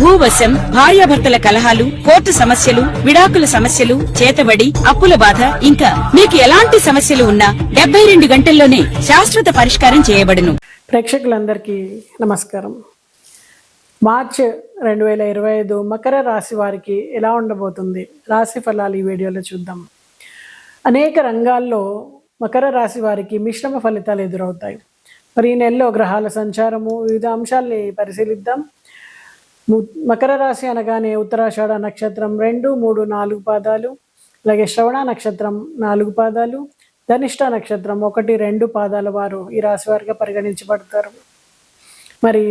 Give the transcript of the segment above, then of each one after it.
భూవశం భార్యాభర్తల కలహాలు కోర్టు సమస్యలు విడాకుల సమస్యలు చేతబడి అప్పుల బాధ ఇంకా మీకు ఎలాంటి సమస్యలు ఉన్నా డెబ్బై రెండు గంటల్లోనే శాశ్వత పరిష్కారం చేయబడును. ప్రేక్షకులందరికీ నమస్కారం. మార్చ్ రెండు వేల ఇరవై ఐదు మకర రాశి వారికి ఎలా ఉండబోతుంది? రాశి ఫలాలు ఈ వీడియోలో చూద్దాం. అనేక రంగాల్లో మకర రాశి వారికి మిశ్రమ ఫలితాలు ఎదురవుతాయి. మరి ఈ నెలలో గ్రహాల సంచారము వివిధ అంశాల్ని పరిశీలిద్దాం. మకర రాశి అనగానే ఉత్తరాషాఢ నక్షత్రం రెండు మూడు నాలుగు పాదాలు అలాగే శ్రవణ నక్షత్రం నాలుగు పాదాలు ధనిష్ట నక్షత్రం ఒకటి రెండు పాదాల వారు ఈ రాశి వారిగా పరిగణించబడతారు. మరి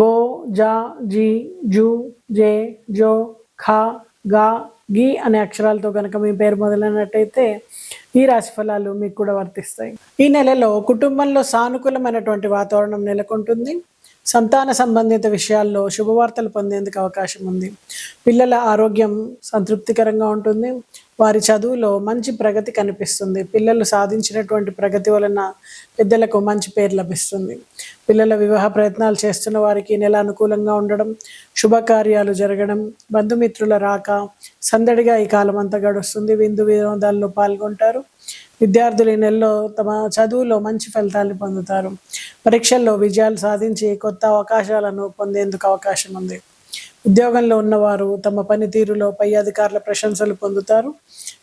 బో జా జీ జూ జే జో ఖా గా గి అనే అక్షరాలతో కనుక మీ పేరు మొదలైనట్టయితే ఈ రాశి ఫలాలు మీకు కూడా వర్తిస్తాయి. ఈ నెలలో కుటుంబంలో సానుకూలమైనటువంటి వాతావరణం నెలకొంటుంది. సంతాన సంబంధిత విషయాల్లో శుభవార్తలు పొందేందుకు అవకాశం ఉంది. పిల్లల ఆరోగ్యం సంతృప్తికరంగా ఉంటుంది. వారి చదువులో మంచి ప్రగతి కనిపిస్తుంది. పిల్లలు సాధించినటువంటి ప్రగతి వలన పెద్దలకు మంచి పేరు లభిస్తుంది. పిల్లల వివాహ ప్రయత్నాలు చేస్తున్న వారికి నెల అనుకూలంగా ఉండడం శుభకార్యాలు జరగడం బంధుమిత్రుల రాక సందడిగా ఈ కాలం అంతా గడుస్తుంది. విందు వినోదాల్లో పాల్గొంటారు. విద్యార్థులు ఈ నెలలో తమ చదువులో మంచి ఫలితాలు పొందుతారు. పరీక్షల్లో విజయాలు సాధించి కొత్త అవకాశాలను పొందేందుకు అవకాశం ఉంది. ఉద్యోగంలో ఉన్నవారు తమ పనితీరులో పై అధికారుల ప్రశంసలు పొందుతారు.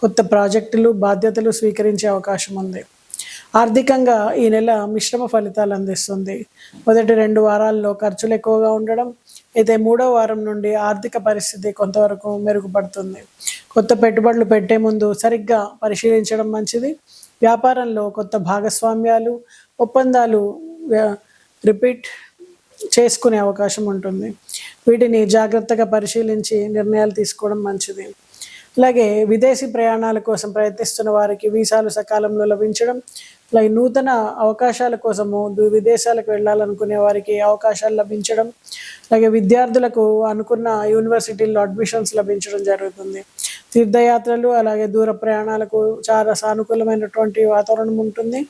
కొత్త ప్రాజెక్టులు బాధ్యతలు స్వీకరించే అవకాశం ఉంది. ఆర్థికంగా ఈ నెల మిశ్రమ ఫలితాలు అందిస్తుంది. మొదటి రెండు వారాల్లో ఖర్చులు ఎక్కువగా ఉండడం అయితే మూడో వారం నుండి ఆర్థిక పరిస్థితి కొంతవరకు మెరుగుపడుతుంది. కొత్త పెట్టుబడులు పెట్టే ముందు సరిగ్గా పరిశీలించడం మంచిది. వ్యాపారంలో కొత్త భాగస్వామ్యాలు ఒప్పందాలు రిపీట్ చేసుకునే అవకాశం ఉంటుంది. వీటిని జాగ్రత్తగా పరిశీలించి నిర్ణయాలు తీసుకోవడం మంచిది. అలాగే విదేశీ ప్రయాణాల కోసం ప్రయత్నిస్తున్న వారికి వీసాలు సకాలంలో లభించడం అలాగే నూతన అవకాశాల కోసము దు- విదేశాలకు వెళ్ళాలనుకునే వారికి అవకాశాలు లభించడం అలాగే విద్యార్థులకు అనుకున్న యూనివర్సిటీల్లో అడ్మిషన్స్ లభించడం జరుగుతుంది. తీర్థయాత్రలు అలాగే దూర ప్రయాణాలకు చాలా సానుకూలమైనటువంటి వాతావరణం ఉంటుంది.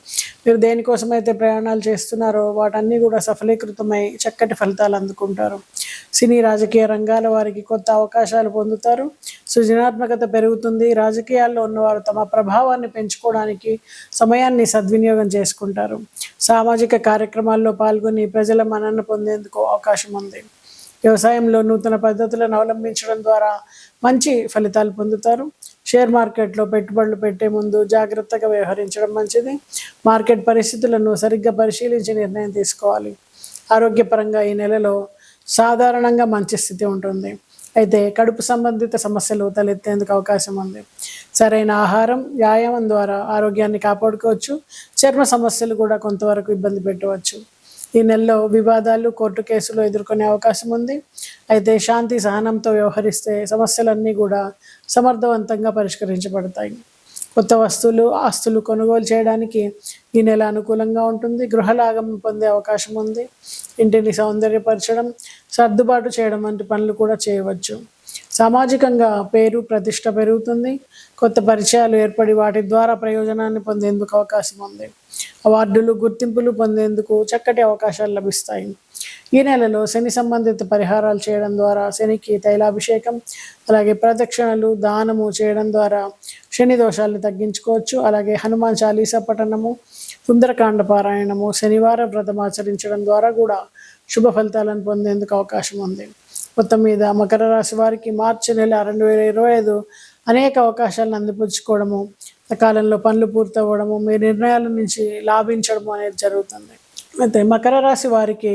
మీరు దేనికోసమైతే ప్రయాణాలు చేస్తున్నారో వాటన్నీ కూడా సఫలీకృతమై చక్కటి ఫలితాలు అందుకుంటారు. సినీ రాజకీయ రంగాల వారికి కొత్త అవకాశాలు పొందుతారు. సృజనాత్మకత పెరుగుతుంది. రాజకీయాల్లో ఉన్నవారు తమ ప్రభావాన్ని పెంచుకోవడానికి సమయాన్ని సద్వినియోగం చేసుకుంటారు. సామాజిక కార్యక్రమాల్లో పాల్గొని ప్రజల మన్నన పొందేందుకు అవకాశం ఉంది. వ్యవసాయంలో నూతన పద్ధతులను అవలంబించడం ద్వారా మంచి ఫలితాలు పొందుతారు. షేర్ మార్కెట్లో పెట్టుబడులు పెట్టే ముందు జాగ్రత్తగా వ్యవహరించడం మంచిది. మార్కెట్ పరిస్థితులను సరిగ్గా పరిశీలించి నిర్ణయం తీసుకోవాలి. ఆరోగ్యపరంగా ఈ నెలలో సాధారణంగా మంచి స్థితి ఉంటుంది. అయితే కడుపు సంబంధిత సమస్యలు తలెత్తేందుకు అవకాశం ఉంది. సరైన ఆహారం వ్యాయామం ద్వారా ఆరోగ్యాన్ని కాపాడుకోవచ్చు. చర్మ సమస్యలు కూడా కొంతవరకు ఇబ్బంది పెట్టవచ్చు. ఈ నెలలో వివాదాలు కోర్టు కేసులు ఎదుర్కొనే అవకాశం ఉంది. అయితే శాంతి సహనంతో వ్యవహరిస్తే సమస్యలన్నీ కూడా సమర్థవంతంగా పరిష్కరించబడతాయి. కొత్త వస్తువులు ఆస్తులు కొనుగోలు చేయడానికి ఈ నెల అనుకూలంగా ఉంటుంది. గృహలాగం పొందే అవకాశం ఉంది. ఇంటిని సౌందర్యపరచడం సర్దుబాటు చేయడం వంటి పనులు కూడా చేయవచ్చు. సామాజికంగా పేరు ప్రతిష్ట పెరుగుతుంది. కొత్త పరిచయాలు ఏర్పడి వాటి ద్వారా ప్రయోజనాన్ని పొందేందుకు అవకాశం ఉంది. అవార్డులు గుర్తింపులు పొందేందుకు చక్కటి అవకాశాలు లభిస్తాయి. ఈ నెలలో శని సంబంధిత పరిహారాలు చేయడం ద్వారా శనికి తైలాభిషేకం అలాగే ప్రదక్షిణలు దానము చేయడం ద్వారా శని దోషాలను తగ్గించుకోవచ్చు. అలాగే హనుమాన్ చాలీసా పఠనము సుందరకాండ పారాయణము శనివారం వ్రతం ఆచరించడం ద్వారా కూడా శుభ ఫలితాలను పొందేందుకు అవకాశం ఉంది. మొత్తం మీద మకర రాశి వారికి మార్చి నెల రెండు వేల ఇరవై ఐదు అనేక అవకాశాలను అందిపుచ్చుకోవడము సకాలంలో పనులు పూర్తవ్వడము మీ నిర్ణయాల నుంచి లాభించడము అనేది జరుగుతుంది. అయితే మకర రాశి వారికి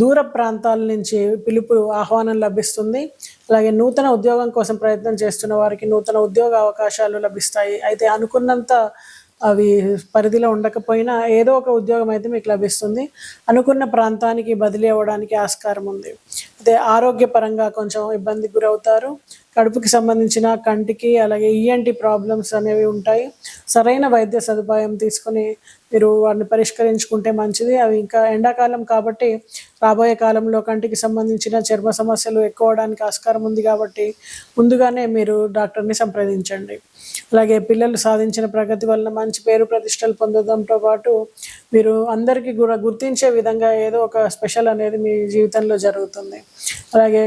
దూర ప్రాంతాల నుంచి పిలుపు ఆహ్వానం లభిస్తుంది. అలాగే నూతన ఉద్యోగం కోసం ప్రయత్నం చేస్తున్న వారికి నూతన ఉద్యోగ అవకాశాలు లభిస్తాయి. అయితే అనుకున్నంత అవి పరిధిలో ఉండకపోయినా ఏదో ఒక ఉద్యోగం అయితే మీకు లభిస్తుంది. అనుకున్న ప్రాంతానికి బదిలీ అవ్వడానికి ఆస్కారం ఉంది. అదే ఆరోగ్యపరంగా కొంచెం ఇబ్బందికి గురవుతారు. కడుపుకి సంబంధించిన కంటికి అలాగే ఈఎన్టి ప్రాబ్లమ్స్ అనేవి ఉంటాయి. సరైన వైద్య సదుపాయం తీసుకొని మీరు వాటిని పరిష్కరించుకుంటే మంచిది. అవి ఇంకా ఎండాకాలం కాబట్టి రాబోయే కాలంలో కంటికి సంబంధించిన చర్మ సమస్యలు ఎక్కువ అవడానికి ఆస్కారం ఉంది కాబట్టి ముందుగానే మీరు డాక్టర్ని సంప్రదించండి. అలాగే పిల్లలు సాధించిన ప్రగతి వలన మంచి పేరు ప్రతిష్టలు పొందడంతో పాటు మీరు అందరికీ కూడా గుర్తించే విధంగా ఏదో ఒక స్పెషల్ అనేది మీ జీవితంలో జరుగుతుంది. అలాగే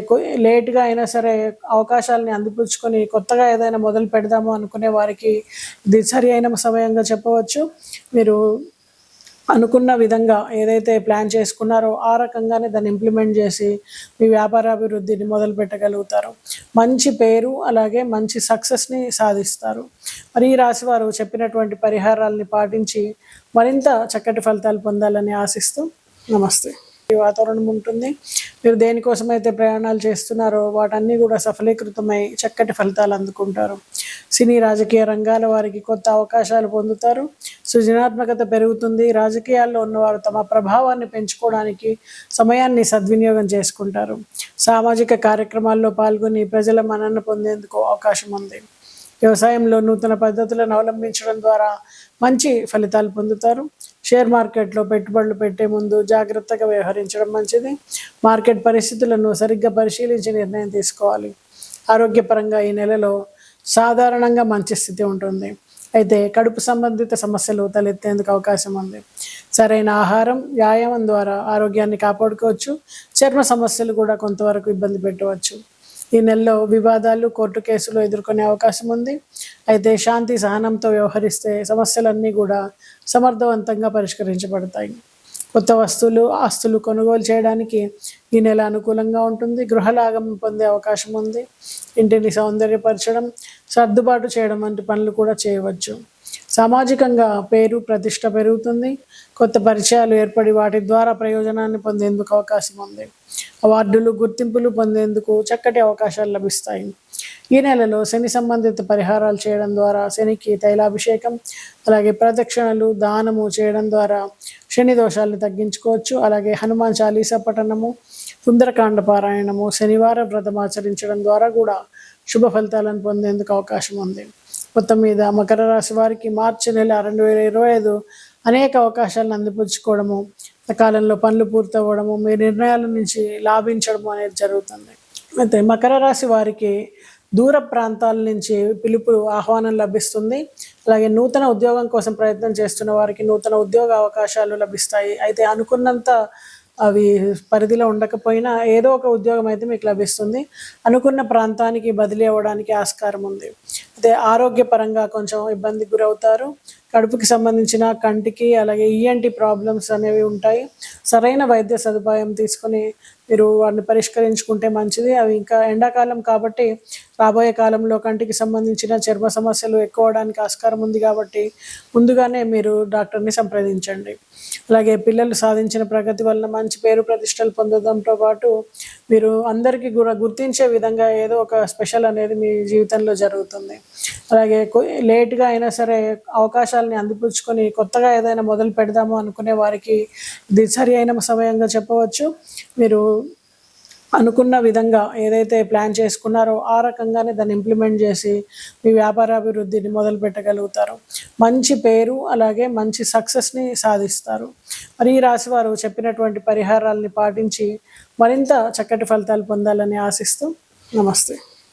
లేట్గా అయినా సరే అవకాశాలు అవకాశాలని అందిపుచ్చుకొని కొత్తగా ఏదైనా మొదలు పెడదాము అనుకునే వారికి ఇది సరి అయిన సమయంగా చెప్పవచ్చు. మీరు అనుకున్న విధంగా ఏదైతే ప్లాన్ చేసుకున్నారో ఆ రకంగానే దాన్ని ఇంప్లిమెంట్ చేసి మీ వ్యాపారాభివృద్ధిని మొదలు పెట్టగలుగుతారు. మంచి పేరు అలాగే మంచి సక్సెస్ని సాధిస్తారు. మరి ఈ రాశి వారు చెప్పినటువంటి పరిహారాలని పాటించి మరింత చక్కటి ఫలితాలు పొందాలని ఆశిస్తూ నమస్తే. ఈ వాతావరణం ఉంటుంది. మీరు దేనికోసమైతే ప్రయాణాలు చేస్తున్నారో వాటన్నీ కూడా సఫలీకృతమై చక్కటి ఫలితాలు అందుకుంటారు. సినీ రాజకీయ రంగాల వారికి కొత్త అవకాశాలు పొందుతారు. సృజనాత్మకత పెరుగుతుంది. రాజకీయాల్లో ఉన్నవారు తమ ప్రభావాన్ని పెంచుకోవడానికి సమయాన్ని సద్వినియోగం చేసుకుంటారు. సామాజిక కార్యక్రమాల్లో పాల్గొని ప్రజల మన్నన పొందేందుకు అవకాశం ఉంది. వ్యవసాయంలో నూతన పద్ధతులను అవలంబించడం ద్వారా మంచి ఫలితాలు పొందుతారు. షేర్ మార్కెట్లో పెట్టుబడులు పెట్టే ముందు జాగ్రత్తగా వ్యవహరించడం మంచిది. మార్కెట్ పరిస్థితులను సరిగ్గా పరిశీలించి నిర్ణయం తీసుకోవాలి. ఆరోగ్యపరంగా ఈ నెలలో సాధారణంగా మంచి స్థితి ఉంటుంది. అయితే కడుపు సంబంధిత సమస్యలు తలెత్తేందుకు అవకాశం ఉంది. సరైన ఆహారం వ్యాయామం ద్వారా ఆరోగ్యాన్ని కాపాడుకోవచ్చు. చర్మ సమస్యలు కూడా కొంతవరకు ఇబ్బంది పెట్టవచ్చు. ఈ నెలలో వివాదాలు కోర్టు కేసులు ఎదుర్కొనే అవకాశం ఉంది. అయితే శాంతి సహనంతో వ్యవహరిస్తే సమస్యలన్నీ కూడా సమర్థవంతంగా పరిష్కరించబడతాయి. కొత్త వస్తువులు ఆస్తులు కొనుగోలు చేయడానికి ఈ నెల అనుకూలంగా ఉంటుంది. గృహలాగం పొందే అవకాశం ఉంది. ఇంటిని సౌందర్యపరచడం సర్దుబాటు చేయడం వంటి పనులు కూడా చేయవచ్చు. సామాజికంగా పేరు ప్రతిష్ట పెరుగుతుంది. కొత్త పరిచయాలు ఏర్పడి వాటి ద్వారా ప్రయోజనాన్ని పొందేందుకు అవకాశం ఉంది. అవార్డులు గుర్తింపులు పొందేందుకు చక్కటి అవకాశాలు లభిస్తాయి. ఈ నెలలో శని సంబంధిత పరిహారాలు చేయడం ద్వారా శనికి తైలాభిషేకం అలాగే ప్రదక్షిణలు దానము చేయడం ద్వారా శని దోషాలను తగ్గించుకోవచ్చు. అలాగే హనుమాన్ చాలీసా పఠనము సుందరకాండ పారాయణము శనివారం వ్రతం ఆచరించడం ద్వారా కూడా శుభ ఫలితాలను పొందేందుకు అవకాశం ఉంది. మొత్తం మీద మకర రాశి వారికి మార్చి నెల రెండు వేల ఇరవై ఐదు అనేక అవకాశాలను అందిపుచ్చుకోవడము సకాలంలో పనులు పూర్తవ్వడము మీ నిర్ణయాల నుంచి లాభించడము అనేది జరుగుతుంది. అయితే మకర రాశి వారికి దూర ప్రాంతాల నుంచి పిలుపు ఆహ్వానం లభిస్తుంది. అలాగే నూతన ఉద్యోగం కోసం ప్రయత్నం చేస్తున్న వారికి నూతన ఉద్యోగ అవకాశాలు లభిస్తాయి. అయితే అనుకున్నంత అవి పరిధిలో ఉండకపోయినా ఏదో ఒక ఉద్యోగం అయితే మీకు లభిస్తుంది. అనుకున్న ప్రాంతానికి బదిలీ అవ్వడానికి ఆస్కారం ఉంది. అయితే ఆరోగ్యపరంగా కొంచెం ఇబ్బందికి గురవుతారు. కడుపుకి సంబంధించిన కంటికి అలాగే ఈఎన్టీ ప్రాబ్లమ్స్ అనేవి ఉంటాయి. సరైన వైద్య సదుపాయం తీసుకొని మీరు వాటిని పరిష్కరించుకుంటే మంచిది. అవి ఇంకా ఎండాకాలం కాబట్టి రాబోయే కాలంలో కంటికి సంబంధించిన చర్మ సమస్యలు ఎక్కువ అవడానికి ఆస్కారం ఉంది కాబట్టి ముందుగానే మీరు డాక్టర్ని సంప్రదించండి. అలాగే పిల్లలు సాధించిన ప్రగతి వలన మంచి పేరు ప్రతిష్టలు పొందడంతో పాటు మీరు అందరికీ కూడా గుర్తించే విధంగా ఏదో ఒక స్పెషల్ అనేది మీ జీవితంలో జరుగుతుంది. అలాగే లేట్గా అయినా సరే అవకాశాలని అందిపుచ్చుకొని కొత్తగా ఏదైనా మొదలు పెడదాము అనుకునే వారికి ఇది సరి అయిన సమయంగా చెప్పవచ్చు. మీరు అనుకున్న విధంగా ఏదైతే ప్లాన్ చేసుకున్నారో ఆ రకంగానే దాన్ని ఇంప్లిమెంట్ చేసి మీ వ్యాపారాభివృద్ధిని మొదలు పెట్టగలుగుతారు. మంచి పేరు అలాగే మంచి సక్సెస్ని సాధిస్తారు. మరి ఈ రాశి వారు చెప్పినటువంటి పరిహారాలని పాటించి మరింత చక్కటి ఫలితాలు పొందాలని ఆశిస్తూ నమస్తే.